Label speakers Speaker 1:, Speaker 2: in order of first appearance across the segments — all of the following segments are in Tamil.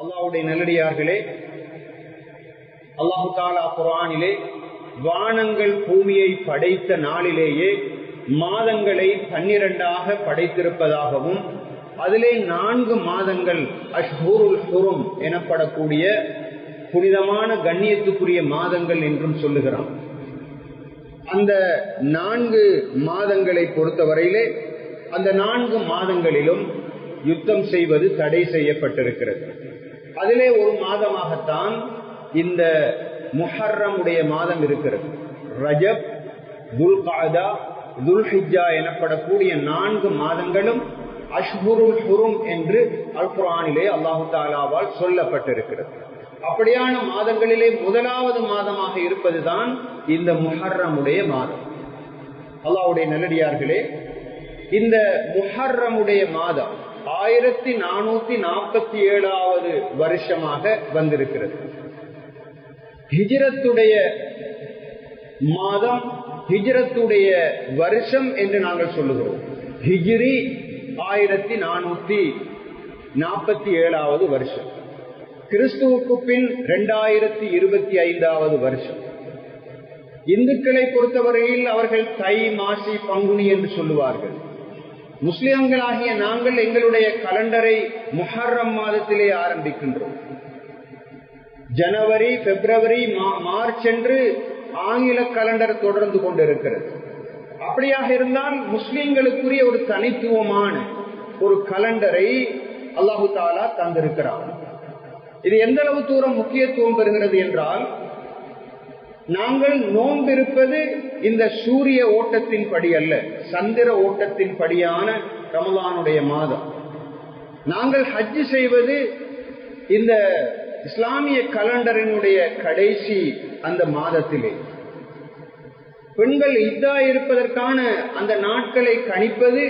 Speaker 1: அல்லாவுடைய நல்லடியார்களே அல்லாஹு தாலா குரானிலே வானங்கள் பூமியை படைத்த நாளிலேயே மாதங்களை பன்னிரண்டாக படைத்திருப்பதாகவும் அதிலே நான்கு மாதங்கள் அஷ்ஹூருல் ஹுரும் எனப்படக்கூடிய புனிதமான கண்ணியத்துக்குரிய மாதங்கள் என்றும் சொல்லுகிறான். அந்த நான்கு மாதங்களை பொறுத்தவரையிலே அந்த நான்கு மாதங்களிலும் யுத்தம் செய்வது தடை செய்யப்பட்டிருக்கிறது. அதிலே ஒரு மாதமாகத்தான் இந்த முஹர்ரமுடைய மாதம் இருக்கிறது. ரஜப் துல்காதா துல்ஹிஜா எனப்படக்கூடிய நான்கு மாதங்களும் அஷ்ஹுருல் ஹுரும் என்று அல் குரானிலே அல்லாஹு தாலாவால் சொல்லப்பட்டிருக்கிறது. அப்படியான மாதங்களிலே முதலாவது மாதமாக இருப்பதுதான் இந்த முஹர்ரமுடைய மாதம். அல்லாவுடைய நல்லடியார்களே இந்த முஹர்ரமுடைய மாதம் ஆயிரத்தி நானூத்தி நாற்பத்தி ஏழாவது வருஷமாக வந்திருக்கிறது. ஹிஜரத்துடைய மாதம் ஹிஜரத்துடைய வருஷம் என்று நாங்கள் சொல்லுகிறோம். ஹிஜிரி ஆயிரத்தி நானூத்தி நாற்பத்தி ஏழாவது வருஷம். கிறிஸ்துவுக்கு பின் இரண்டாயிரத்தி இருபத்தி ஐந்தாவது வருஷம். இந்துக்களை பொறுத்தவரையில் அவர்கள் தை மாசி பங்குனி என்று சொல்லுவார்கள். முஸ்லிம்களாகிய நாங்கள் எங்களுடைய கலண்டரை முஹர்ரம் மாதத்திலே ஆரம்பிக்கின்றோம். ஜனவரி பிப்ரவரி மார்ச் என்று ஆங்கில கலண்டர் தொடர்ந்து கொண்டிருக்கிறது. அப்படியாக இருந்தால் முஸ்லிம்களுக்குரிய ஒரு தனித்துவமான ஒரு கலண்டரை அல்லாஹு தாலா தந்திருக்கிறார் இது எந்த அளவு தூரம் முக்கியத்துவம் பெறுகிறது என்றால் நாங்கள் நோம்பிருப்பது இந்த சூரிய ஓட்டத்தின் படி அல்ல சந்திர ஓட்டத்தின் படியான ரமலானுடைய மாதம். நாங்கள் ஹஜ் செய்வது இந்த இஸ்லாமிய கலண்டரினுடைய கடைசி அந்த மாதத்திலே. பெண்கள் இதா இருப்பதற்கான அந்த நாட்களை கணிப்பது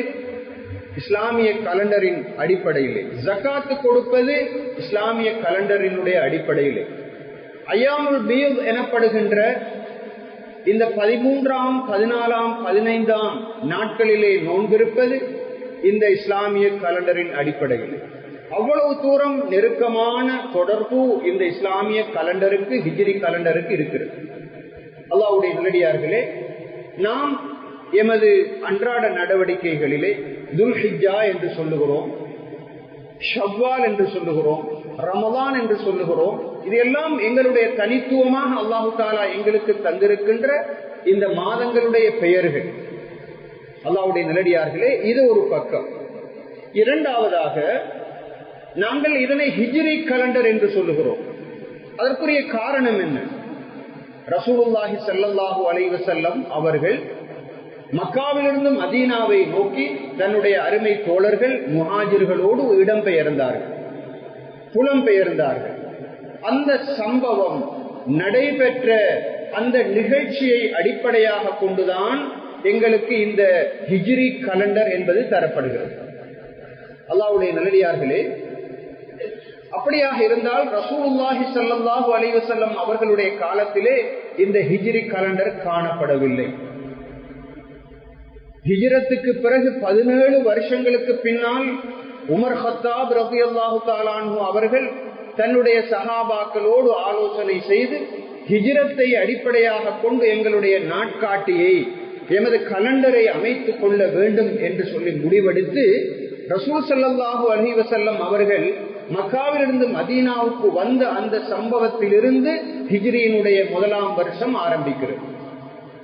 Speaker 1: இஸ்லாமிய கலண்டரின் அடிப்படையிலே. ஜக்காத்து கொடுப்பது இஸ்லாமிய கலண்டரினுடைய அடிப்படையிலே. ஐயாமுல் பீவ் எனப்படுகின்ற இந்த பதிமூன்றாம் பதினாலாம் பதினைந்தாம் நாட்களிலே நோன்பிருப்பது இந்த இஸ்லாமிய கலண்டரின் அடிப்படையில். அவ்வளவு தூரம் நெருக்கமான தொடர்பு இந்த இஸ்லாமிய கலண்டருக்கு ஹிஜிரி கலண்டருக்கு இருக்கிறது. அல்லாவுடைய நல்லடியார்களே நாம் எமது அன்றாட நடவடிக்கைகளிலே துல்ஹிஜா என்று சொல்லுகிறோம் ஷவ்வால் என்று சொல்லுகிறோம் ரமதான் என்று சொல்லுகிறோம். இதெல்லாம் எங்களுடைய தனித்துவமாக அல்லாஹு தாலா எங்களுக்கு தந்திருக்கின்ற இந்த மாதங்களுடைய பெயர்கள். அல்லாவுடைய நிலடியார்களே இது ஒரு பக்கம். இரண்டாவதாக நாங்கள் இதனை ஹிஜ்ரி கலண்டர் என்று சொல்லுகிறோம். அதற்குரிய காரணம் என்ன? ரசூலுல்லாஹி சல்லல்லாஹு அலைவசல்லம் அவர்கள் மக்காவிலிருந்து மதீனாவை நோக்கி தன்னுடைய அருமை தோழர்கள் முஹாஜிர்களோடு இடம்பெயர்ந்தார்கள். புலம்பெயர்ந்தார்கள். அந்த சம்பவம் நடைபெற்ற அந்த நிகழ்ச்சியை அடிப்படையாக கொண்டுதான் எங்களுக்கு இந்த ஹிஜ்ரி கலண்டர் என்பது தரப்படுகிறது. அல்லாவுடைய நல்லடியார்களே அப்படியாக இருந்தால் ரசூலுல்லாஹி சல்லாஹூ அலைவசல்லம் அவர்களுடைய காலத்திலே இந்த ஹிஜிரி கலண்டர் காணப்படவில்லை. ஹிஜரத்துக்கு பிறகு பதினேழு வருஷங்களுக்கு பின்னால் உமர் ஹத்தாப் ரபி அல்லாஹு தாலானு அவர்கள் தன்னுடைய சகாபாக்களோடு ஆலோசனை செய்து ஹிஜரத்தை அடிப்படையாக கொண்டு எங்களுடைய நாட்காட்டியை எமது கலண்டரை அமைத்துக் கொள்ள வேண்டும் என்று சொல்லி முடிவெடுத்து ரசூல் சல்லாஹூ அலி வசல்லம் அவர்கள் மக்காவிலிருந்து மதீனாவுக்கு வந்த அந்த சம்பவத்திலிருந்து ஹிஜ்ரியினுடைய முதலாம் வருஷம் ஆரம்பிக்கிறது.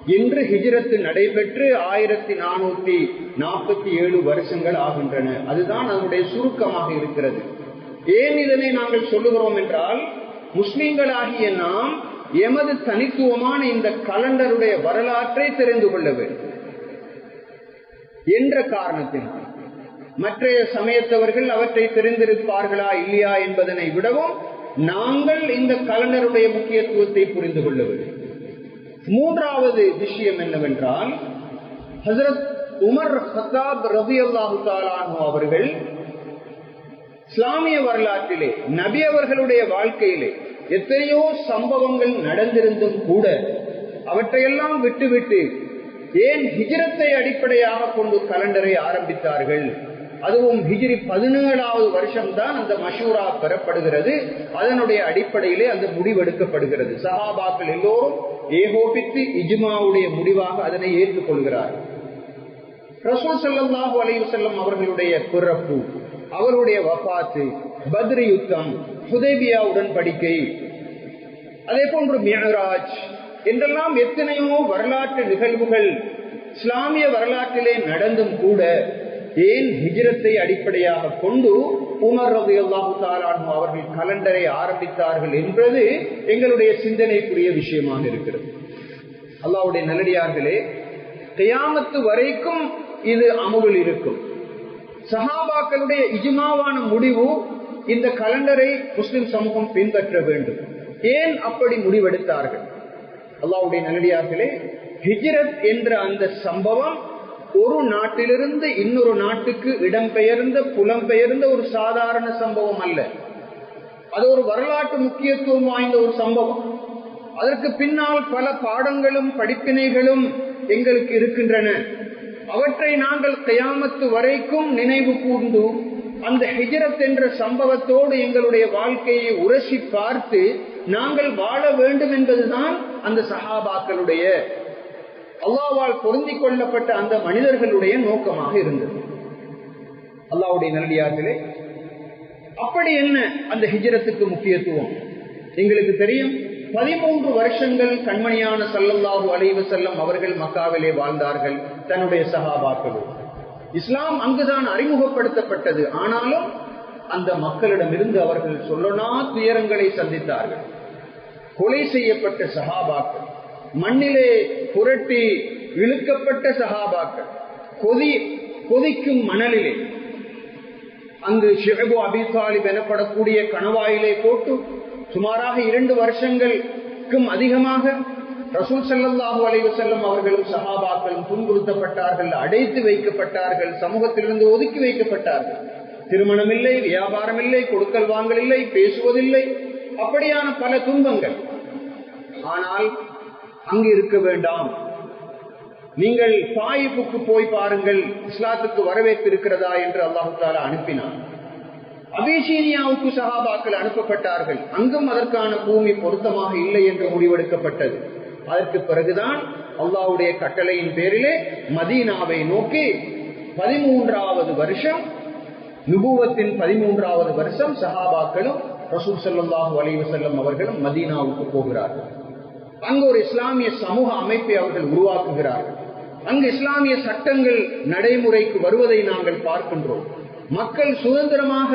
Speaker 1: இன்று ஹிஜ்ரத்து நடைபெற்று ஆயிரத்தி நானூத்தி நாற்பத்தி ஏழு வருஷங்கள் ஆகின்றன. அதுதான் அதனுடைய சுருக்கமாக இருக்கிறது. ஏன் இதனை நாங்கள் சொல்லுகிறோம் என்றால் முஸ்லிம்களாகிய நாம் எமது தனித்துவமான இந்த கலண்டருடைய வரலாற்றை தெரிந்து கொள்ள வேண்டும். என்ற காரணத்தினால். மற்றைய சமயத்தவர்கள் அவற்றை தெரிந்திருப்பார்களா இல்லையா என்பதனை விடவும் நாங்கள் இந்த கலண்டருடைய முக்கியத்துவத்தை புரிந்து கொள்ள வேண்டும். மூன்றாவது விஷயம் என்னவென்றால் ஹசரத் உமர் ஹத்தாப் ரபி அல்லாஹு அவர்கள் இஸ்லாமிய வரலாற்றிலே நபி அவர்களுடைய வாழ்க்கையிலே எத்தனையோ சம்பவங்கள் நடந்திருந்தும் கூட அவற்றையெல்லாம் விட்டுவிட்டு ஏன் ஹிஜரத்தை அடிப்படையாக கொண்டு கலண்டரை ஆரம்பித்தார்கள்? அதுவும் ஹிஜிரி பதினேழாவது வருஷம்தான் அந்த மஷூரா பெறப்படுகிறது. அதனுடைய அடிப்படையிலே அந்த முடிவெடுக்கப்படுகிறது. சஹாபாக்கள் எல்லோரும் ஏகோபித்து இஜ்மாவுடைய முடிவாக அதனை ஏற்றுக்கொள்கிறார்கள் ரசூல் ஸல்லல்லாஹு அலைஹி செல்லம் அவர்களுடைய பிறப்பு அவருடைய வஃபாத்து பத்ரி யுத்தம் ஹுதேபியா உடன்படிக்கை அதே போன்று மியராஜ் என்றெல்லாம் எத்தனையோ வரலாற்று நிகழ்வுகள் இஸ்லாமிய வரலாற்றிலே நடந்தும் கூட ஏன் ஹிஜிரத்தை அடிப்படையாக கொண்டு உமர் ரவி அல்லாஹு தாலானு அவர்கள் கலண்டரை ஆரம்பித்தார்கள் என்பது எங்களுடைய சிந்தனைக்குரிய விஷயமாக இருக்கிறது. அல்லாவுடைய நல்லடியார்களே கியாமத்து வரைக்கும் இது அமுகில் இருக்கும். சஹாபாக்களுடைய இஜ்மாவான முடிவு இந்த கலண்டரை முஸ்லிம் சமூகம் பின்பற்ற வேண்டும். ஏன் அப்படி முடிவெடுத்தார்கள்? அல்லாவுடைய நல்லடியார்களே ஹிஜ்ரத் என்ற அந்த சம்பவம் ஒரு நாட்டிலிருந்து இன்னொரு நாட்டுக்கு இடம்பெயர்ந்த புலம்பெயர்ந்த ஒரு சாதாரண சம்பவம் அல்ல. அது ஒரு வரலாற்று முக்கியத்துவம் வாய்ந்த ஒரு சம்பவம். அதற்கு பின்னால் பல பாடங்களும் படிப்பினைகளும் எங்களுக்கு இருக்கின்றன. அவற்றை நாங்கள் கயாமத்து வரைக்கும் நினைவு கூர்ந்து அந்த ஹிஜரத் என்ற சம்பவத்தோடு எங்களுடைய வாழ்க்கையை உரசி பார்த்து நாங்கள் வாழ வேண்டும் என்பதுதான் அந்த சஹாபாக்களுடைய அல்லாவால் பொருந்திக் கொள்ளப்பட்ட அந்த மனிதர்களுடைய நோக்கமாக இருந்தது. அல்லாவுடைய நல்லியார்களே அப்படி என்ன அந்த ஹிஜரத்துக்கு முக்கியத்துவம்? எங்களுக்கு தெரியும் பதிமூன்று வருஷங்கள் கண்மணியான சல்லல்லாஹு அலைவு செல்லம் அவர்கள் மக்காவிலே வாழ்ந்தார்கள் தன்னுடைய சகாபாக்கள் இஸ்லாம் அங்குதான் அறிமுகப்படுத்தப்பட்டது. ஆனாலும் அந்த மக்களிடமிருந்து அவர்கள் சொல்லனா துயரங்களை சந்தித்தார்கள். கொலை செய்யப்பட்ட சகாபாக்கள் மண்ணிலே புரட்டி இழுக்கப்பட்ட சகாபாக்கள் கொதி கொதிக்கும் மணலிலே. அங்கு ஷிஹபு அபிசாலிப் எனப்படக்கூடிய கணவாயிலே போட்டு சுமாராக இரண்டு வருஷங்களுக்கும் அதிகமாக ரசூல் சல்லாஹூ அலைவு செல்லும் அவர்களும் சஹாபாக்களும் துன்புறுத்தப்பட்டார்கள் அடைத்து வைக்கப்பட்டார்கள் சமூகத்திலிருந்து ஒதுக்கி வைக்கப்பட்டார்கள். திருமணம் இல்லை வியாபாரம் இல்லை கொடுக்கல் வாங்கல் இல்லை பேசுவதில்லை அப்படியான பல துன்பங்கள். ஆனால் அங்கு இருக்க வேண்டாம். நீங்கள் தாயிப்புக்கு போய் பாருங்கள் இஸ்லாத்துக்கு வரவேற்பு இருக்கிறதா என்று அல்லாஹு தாலா அனுப்பினார் அபிசீனியாவுக்கு சகாபாக்கள் அனுப்பப்பட்டார்கள். அங்கும் அதற்கான பூமி பொருத்தமாக இல்லை என்று முடிவெடுக்கப்பட்டது. அதற்கு பிறகுதான் அல்லாவுடைய கட்டளையின் பேரிலே மதீனாவை நோக்கி பதிமூன்றாவது வருஷம் நுபுவத்தின் பதிமூன்றாவது வருஷம் சஹாபாக்களும் ரசூல் சல்லாஹூ அலைவு செல்லம் அவர்களும் மதீனாவுக்கு போகிறார்கள். அங்கு ஒரு இஸ்லாமிய சமூக அமைப்பை அவர்கள் உருவாக்குகிறார்கள். அங்கு இஸ்லாமிய சட்டங்கள் நடைமுறைக்கு வருவதை நாங்கள் பார்க்கின்றோம். மக்கள் சுதந்திரமாக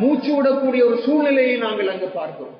Speaker 1: மூச்சு விடக்கூடிய ஒரு சூழ்நிலையை நாங்கள் அங்கு பார்க்கிறோம்.